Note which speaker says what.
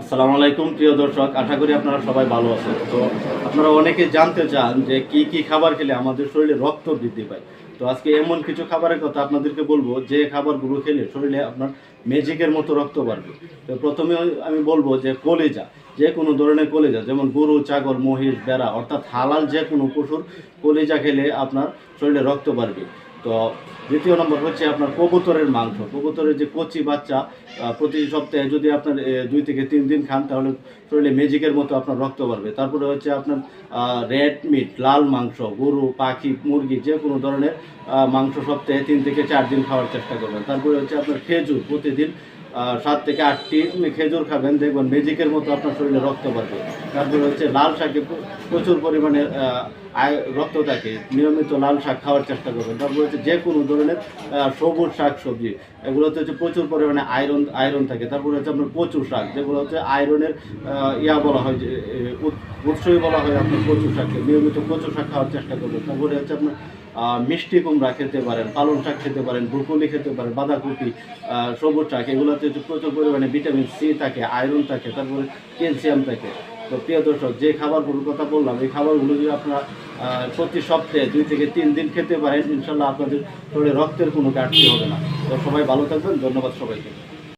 Speaker 1: আসসালামু আলাইকুম, প্রিয় দর্শক। আশা করি আপনারা সবাই ভালো আছেন। তো আপনারা অনেকে জানতে চান যে কি কি খাবার খেলে আমাদের শরীরে রক্ত বৃদ্ধি পায়। তো আজকে এমন কিছু খাবারের কথা আপনাদেরকে বলব, যে খাবারগুলো খেলে শরীরে আপনার ম্যাজিকের মতো রক্ত বাড়বে। তো প্রথমে আমি বলব যে কলেজা, যে কোনো ধরনের কলেজা, যেমন গরু, ছাগল, মহিষ বেড়া অর্থাৎ হালাল যে কোনো পশুর কলেজা খেলে আপনার শরীরে রক্ত বাড়বে। তো দ্বিতীয় নম্বর হচ্ছে আপনার কবুতরের মাংস। কবুতরের যে কচি বাচ্চা প্রতি সপ্তাহে যদি আপনার দুই থেকে তিন দিন খান, তাহলে শরীরে ম্যাজিকের মতো আপনার রক্ত বাড়বে। তারপরে হচ্ছে আপনার রেড মিট লাল মাংস, গরু, পাখি, মুরগি, যে কোনো ধরনের মাংস সপ্তাহে তিন থেকে চার দিন খাওয়ার চেষ্টা করবেন। তারপরে হচ্ছে আপনার খেজুর, প্রতিদিন সাত থেকে আটটি খেজুর খাবেন। দেখবেন ম্যাজিকের মতো আপনার শরীরে রক্ত বাড়বে। তারপরে হচ্ছে লাল শাকে প্রচুর পরিমাণে আয়- রক্ত থাকে, নিয়মিত লাল শাক খাওয়ার চেষ্টা করবেন। তারপরে হচ্ছে যে কোনো ধরনের সবুজ শাক, সবজি, এগুলোতে হচ্ছে প্রচুর পরিমাণে আয়রন আয়রন থাকে। তারপরে হচ্ছে আপনার কচু শাক, যেগুলো হচ্ছে আয়রনের ইয়া বলা হয় যে উৎ- উৎসই বলা হয় আপনার কচু শাককে। নিয়মিত কচু শাক খাওয়ার চেষ্টা করবেন। তারপরে হচ্ছে আপনার মিষ্টি কুমড়া খেতে পারেন, পালং শাক খেতে পারেন, ব্রুকলি খেতে পারেন, বাঁধাকপি সবুজ শাক, এগুলোতে হচ্ছে প্রচুর পরিমাণে ভিটামিন সি থাকে আয়রন থাকে, তারপরে ক্যালসিয়াম থাকে। তো প্রিয় দর্শক, যে খাবারগুলোর কথা বললাম, এই খাবারগুলো যদি আপনারা প্রতি সপ্তাহে দুই থেকে তিন দিন খেতে পারেন। ইনশাল্লাহ আপনাদের শরীরে রক্তের কোনো ঘাটতি হবে না। তো সবাই ভালো থাকবেন। ধন্যবাদ সবাইকে।